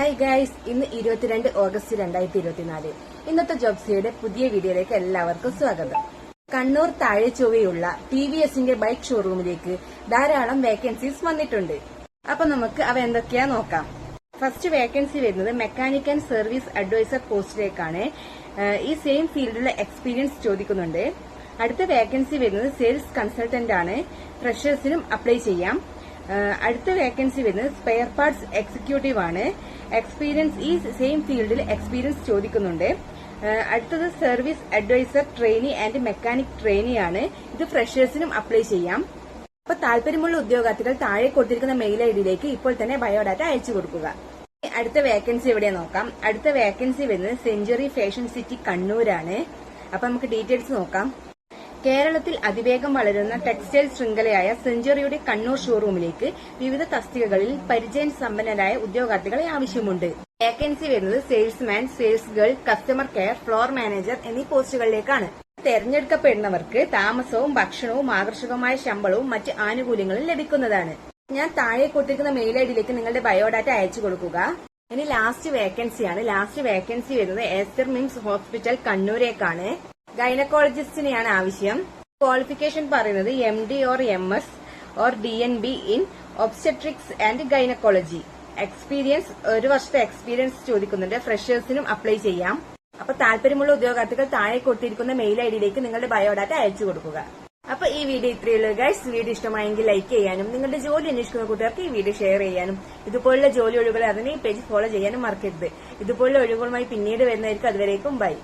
Hi guys ഇന്ന് ഇരുപത്തിരണ്ട് August രണ്ടായിരത്തി ഇരുപത്തിനാല് ഇന്നത്തെ ജോബ്സിയുടെ പുതിയ വീഡിയോയിലേക്ക് എല്ലാവർക്കും സ്വാഗതം. കണ്ണൂർ താഴെ ചൊവ്വയുള്ള ടി വി എസിന്റെ ബൈക്ക് ഷോറൂമിലേക്ക് ധാരാളം വേക്കൻസീസ് വന്നിട്ടുണ്ട്. അപ്പൊ നമുക്ക് അവ എന്തൊക്കെയാ നോക്കാം. ഫസ്റ്റ് വേക്കൻസി വരുന്നത് മെക്കാനിക് ആൻഡ് സർവീസ് അഡ്വൈസർ പോസ്റ്റിലേക്കാണ്. ഈ സെയിം ഫീൽഡിലെ എക്സ്പീരിയൻസ് ചോദിക്കുന്നുണ്ട്. അടുത്ത വേക്കൻസി വരുന്നത് സെയിൽസ് കൺസൾട്ടന്റ് ആണ്. ഫ്രഷേഴ്സിനും അപ്ലൈ ചെയ്യാം. അടുത്ത വേക്കൻസി വരുന്നത് സ്പെയർ പാർട്സ് എക്സിക്യൂട്ടീവ് ആണ്. എക്സ്പീരിയൻസ് ഈ സെയിം ഫീൽഡിൽ എക്സ്പീരിയൻസ് ചോദിക്കുന്നുണ്ട്. അടുത്തത് service advisor trainee and mechanic trainee ആണ്. ഇത് ഫ്രഷേഴ്സിനും അപ്ലൈ ചെയ്യാം. അപ്പൊ താല്പര്യമുള്ള ഉദ്യോഗാർത്ഥികൾ താഴെ കൊടുത്തിരിക്കുന്ന മെയിൽ ഐ ഡിയിലേക്ക് ഇപ്പോൾ തന്നെ ബയോഡാറ്റ അയച്ചു കൊടുക്കുക. അടുത്ത വേക്കൻസി എവിടെ നോക്കാം. അടുത്ത വേക്കൻസി വരുന്നത് സെഞ്ചുറി ഫാഷൻ സിറ്റി കണ്ണൂരാണ്. അപ്പൊ നമുക്ക് ഡീറ്റെയിൽസ് നോക്കാം. കേരളത്തിൽ അതിവേഗം വളരുന്ന ടെക്സ്റ്റൈൽ ശൃംഖലയായ സെഞ്ചുറിയുടെ കണ്ണൂർ ഷോറൂമിലേക്ക് വിവിധ തസ്തികകളിൽ പരിചയം സമ്പന്നരായ ഉദ്യോഗാർത്ഥികളെ ആവശ്യമുണ്ട്. വേക്കൻസി വരുന്നത് salesman sales girl customer care floor manager എന്നീ പോസ്റ്റുകളിലേക്കാണ്. തെരഞ്ഞെടുക്കപ്പെടുന്നവർക്ക് താമസവും ഭക്ഷണവും ആകർഷകമായ ശമ്പളവും മറ്റ് ആനുകൂല്യങ്ങളും ലഭിക്കുന്നതാണ്. ഞാൻ താഴെ കൊടുത്തിരിക്കുന്ന മെയിൽ ഐ ഡിയിലേക്ക് നിങ്ങളുടെ ബയോഡാറ്റ അയച്ചു കൊടുക്കുക. ഇനി ലാസ്റ്റ് വേക്കൻസിയാണ് ലാസ്റ്റ് വേക്കൻസി വരുന്നത് എസ്റ്റർ മിംസ് ഹോസ്പിറ്റൽ കണ്ണൂരേക്കാണ്. ഗൈനക്കോളജിസ്റ്റിനെയാണ് ആവശ്യം ക്വാളിഫിക്കേഷൻ പറയുന്നത് M D or M S or D N B in obstetrics and gynaecology experience ഒരു വർഷത്തെ എക്സ്പീരിയൻസ് ചോദിക്കുന്നുണ്ട്. ഫ്രഷേഴ്സിനും അപ്ലൈ ചെയ്യാം. അപ്പൊ താല്പര്യമുള്ള ഉദ്യോഗാർത്ഥികൾ താഴെ കൊടുത്തിരിക്കുന്ന മെയിൽ ഐ ഡിയിലേക്ക് നിങ്ങളുടെ ബയോഡാറ്റ അയച്ചു കൊടുക്കുക. അപ്പൊ ഈ വീഡിയോ ഇത്രയുള്ളൂ ഗൈസ് വീഡിയോ ഇഷ്ടമായെങ്കിൽ ലൈക്ക് ചെയ്യാനും നിങ്ങളുടെ ജോലി അന്വേഷിക്കുന്ന കൂട്ടുകാർക്ക് ഈ വീഡിയോ ഷെയർ ചെയ്യാനും ഇതുപോലുള്ള ജോലി ഒഴിവുകൾ അതിനെ ഈ പേജ് ഫോളോ ചെയ്യാനും മറക്കരുത്. ഇതുപോലുള്ള ഒഴിവുകളുമായി പിന്നീട് വരുന്നതായിരിക്കും. അതുവരേക്കും ബൈ